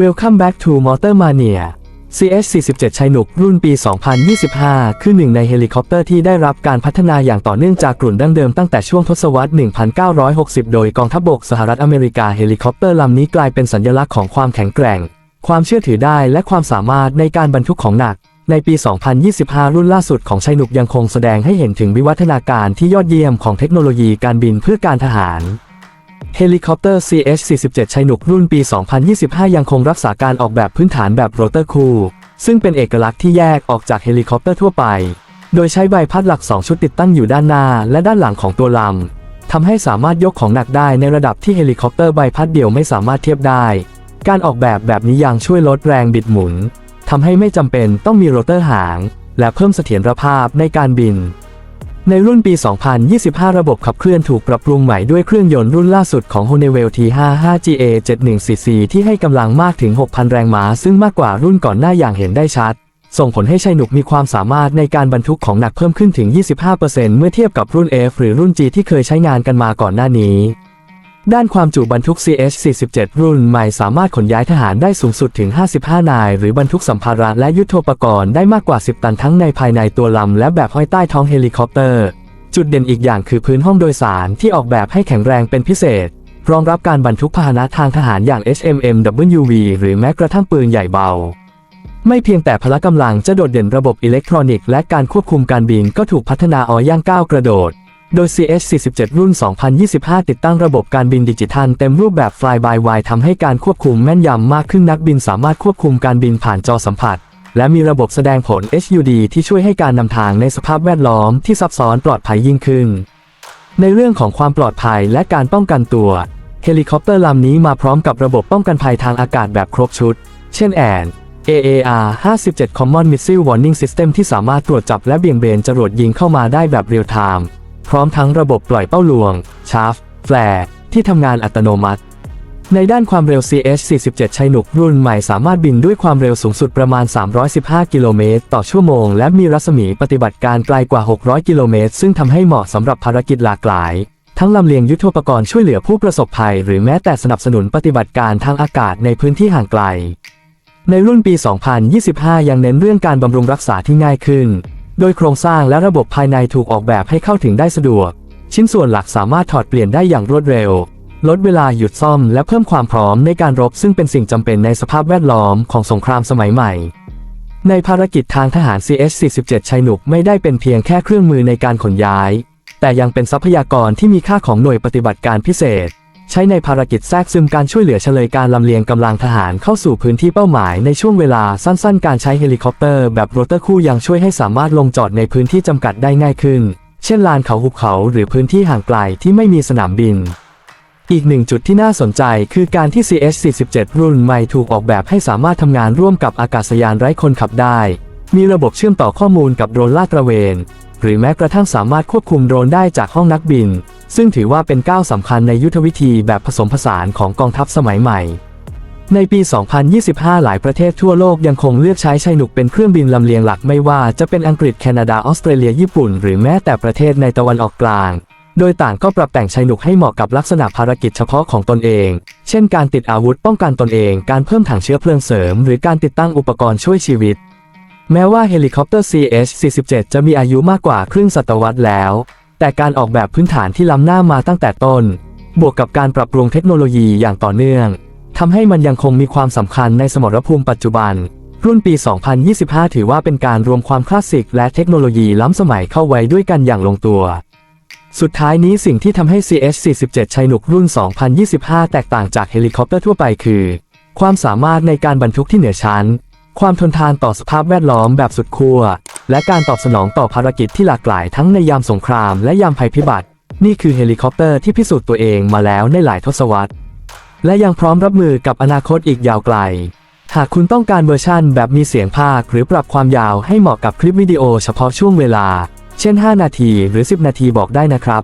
Welcome back to Motor Mania CS47 ชัยหนุกรุ่นปี 2025 คือหนึ่งในเฮลิคอปเตอร์ที่ได้รับการพัฒนาอย่างต่อเนื่องจากกลุ่นดั้งเดิมตั้งแต่ช่วงทศวรรษ 1960 โดยกองทัพบกสหรัฐอเมริกาเฮลิคอปเตอร์ลำนี้กลายเป็นสัญลักษณ์ของความแข็งแกร่ง ความเชื่อถือได้และความสามารถในการบรรทุกของหนัก ในปี 2025 รุ่นล่าสุดของชัยหนุกยังคงแสดงให้เห็นถึงวิวัฒนาการที่ยอดเยี่ยมของเทคโนโลยีการบินเพื่อการทหาร เฮลิคอปเตอร์ CH-47 ชัยหนุกรุ่นปี 2025 ยังคงรักษาการออกแบบพื้นฐานแบบโรเตอร์คูลซึ่งเป็นเอกลักษณ์ที่แยกออกจากเฮลิคอปเตอร์ทั่วไป โดยใช้ใบพัดหลัก 2 ชุดติดตั้งอยู่ด้านหน้าและด้านหลังของตัวลำทำให้สามารถยกของหนักได้ในระดับที่เฮลิคอปเตอร์ใบพัดเดียวไม่สามารถเทียบได้ การออกแบบแบบนี้ยังช่วยลดแรงบิดหมุนทำให้ไม่จำเป็นต้องมีโรเตอร์หาง และเพิ่มเสถียรภาพในการบิน ในรุ่นปี 2025 ระบบขับเคลื่อนถูกปรับปรุงใหม่ด้วยเครื่องยนต์รุ่นล่าสุดของ Honeywell T55GA7144 ที่ให้กำลังมากถึง 6,000 แรงม้า ซึ่งมากกว่ารุ่นก่อนหน้าอย่างเห็นได้ชัด ส่งผลให้ชัยหนุกมีความสามารถในการบรรทุกของหนักเพิ่มขึ้นถึง 25%เมื่อเทียบกับรุ่น F หรือรุ่น G ที่เคยใช้งานกันมาก่อนหน้านี้ ด้านความจุบรรทุก CH-47 รุ่นใหม่สามารถขนย้ายทหารได้สูงสุดถึง 55 นาย หรือบรรทุกสัมภาระและยุทโธปกรณ์ได้มากกว่า 10 ตันทั้งในภายในตัวลำและแบบห้อยใต้ท้องเฮลิคอปเตอร์ จุดเด่นอีกอย่างคือพื้นห้องโดยสารที่ออกแบบให้แข็งแรงเป็นพิเศษ รองรับการบรรทุกพาหนะทางทหารอย่าง HMMWV หรือแม้กระทั่งปืนใหญ่เบา ไม่เพียงแต่พละกำลังจะโดดเด่นระบบอิเล็กทรอนิกส์และการควบคุมการบินก็ถูกพัฒนาออย่างก้าวกระโดด โดย CH-47 รุ่น 2025 ติดตั้งระบบการบินดิจิทัลเต็มรูปแบบ Fly by Wire ทำให้การควบคุมแม่นยำมากขึ้นนักบินสามารถควบคุมการบินผ่านจอสัมผัส และมีระบบแสดงผล HUD ที่ช่วยให้การนำทางในสภาพแวดล้อมที่ซับซ้อนปลอดภัยยิ่งขึ้น ในเรื่องของความปลอดภัยและการป้องกันตัวเฮลิคอปเตอร์ลำนี้มาพร้อมกับระบบป้องกันภัยทางอากาศแบบครบชุด เช่นแอน AAR 57 Common Missile Warning System ที่สามารถตรวจจับและเบี่ยงเบนจรวดยิงเข้ามาได้แบบเรียลไทม์ พร้อมทั้งระบบปล่อยเป้าลวง ชาร์ฟ แฟร์ ที่ทำงานอัตโนมัติ ในด้านความเร็ว CH-47 ชัยหนุกรุ่นใหม่สามารถบินด้วยความเร็วสูงสุดประมาณ 315 กิโลเมตรต่อชั่วโมง และมีรัศมีปฏิบัติการไกลกว่า 600 กิโลเมตร ซึ่งทำให้เหมาะสำหรับภารกิจหลากหลาย ทั้งลำเลียงยุทโธปกรณ์ช่วยเหลือผู้ประสบภัย หรือแม้แต่สนับสนุนปฏิบัติการทางอากาศในพื้นที่ห่างไกลในรุ่นปี 2025 ยังเน้นเรื่องการบำรุงรักษาที่ง่ายขึ้น โดยโครงสร้างและระบบภายในถูกออกแบบให้เข้าถึงได้สะดวก ชิ้นส่วนหลักสามารถถอดเปลี่ยนได้อย่างรวดเร็ว ลดเวลาหยุดซ่อมและเพิ่มความพร้อมในการรบซึ่งเป็นสิ่งจำเป็นในสภาพแวดล้อมของสงครามสมัยใหม่ ในภารกิจทางทหาร CS-47 ชัยหนุกไม่ได้เป็นเพียงแค่เครื่องมือในการขนย้าย แต่ยังเป็นทรัพยากรที่มีค่าของหน่วยปฏิบัติการพิเศษ ใช้ในภารกิจแทรกซึมการช่วยเหลือเฉลยการลำเลียงกำลังทหารเข้าสู่พื้นที่เป้าหมายในช่วงเวลาสั้นๆ การใช้เฮลิคอปเตอร์แบบโรเตอร์คู่ยังช่วยให้สามารถลงจอดในพื้นที่จำกัดได้ง่ายขึ้น เช่นลานเขาหุบเขาหรือพื้นที่ห่างไกลที่ไม่มีสนามบิน อีกหนึ่งจุดที่น่าสนใจคือการที่ CH-47 รุ่นใหม่ถูกออกแบบให้สามารถทำงานร่วมกับอากาศยานไร้คนขับได้ มีระบบเชื่อมต่อข้อมูลกับโดรนลาดตระเวน หรือแม้กระทั่งสามารถควบคุมโดรนได้จากห้องนักบิน ซึ่งถือว่าเป็นก้าวสำคัญในยุทธวิธีแบบผสมผสานของกองทัพสมัยใหม่ ในปี 2025 หลายประเทศทั่วโลกยังคงเลือกใช้ชัยหนุกเป็นเครื่องบินลำเลียงหลักไม่ว่าจะเป็นอังกฤษแคนาดาออสเตรเลียญี่ปุ่น หรือแม้แต่ประเทศในตะวันออกกลาง โดยต่างก็ปรับแต่งชัยหนุกให้เหมาะกับลักษณะภารกิจเฉพาะของตนเอง เช่น การติดอาวุธป้องกันตนเอง การเพิ่มถังเชื้อเพลิงเสริม หรือการติดตั้งอุปกรณ์ช่วยชีวิต แม้ว่าเฮลิคอปเตอร์ CH-47 จะมีอายุมากกว่าครึ่งศตวรรษแล้ว แต่การออกแบบพื้นฐานที่ล้ำหน้ามาตั้งแต่ต้น บวกกับการปรับปรุงเทคโนโลยีอย่างต่อเนื่องทำให้มันยังคงมีความสำคัญในสมรภูมิปัจจุบัน รุ่นปี 2025 ถือว่าเป็นการรวมความคลาสสิกและเทคโนโลยีล้ำสมัยเข้าไว้ด้วยกันอย่างลงตัว สุดท้ายนี้สิ่งที่ทำให้ CH-47 ชัยหนุกรุ่น 2025 แตกต่างจากเฮลิคอปเตอร์ทั่วไปคือ ความสามารถในการบรรทุกที่เหนือชั้น ความทนทานต่อสภาพแวดล้อมแบบสุดขั้ว และการตอบสนองต่อภารกิจที่หลากหลายทั้งในยามสงครามและยามภัยพิบัติ นี่คือเฮลิคอปเตอร์ที่พิสูจน์ตัวเองมาแล้วในหลายทศวรรษ และยังพร้อมรับมือกับอนาคตอีกยาวไกล หากคุณต้องการเวอร์ชั่นแบบมีเสียงภาค หรือปรับความยาวให้เหมาะกับคลิปวิดีโอเฉพาะช่วงเวลา เช่น 5 นาทีหรือ 10 นาทีบอกได้นะครับ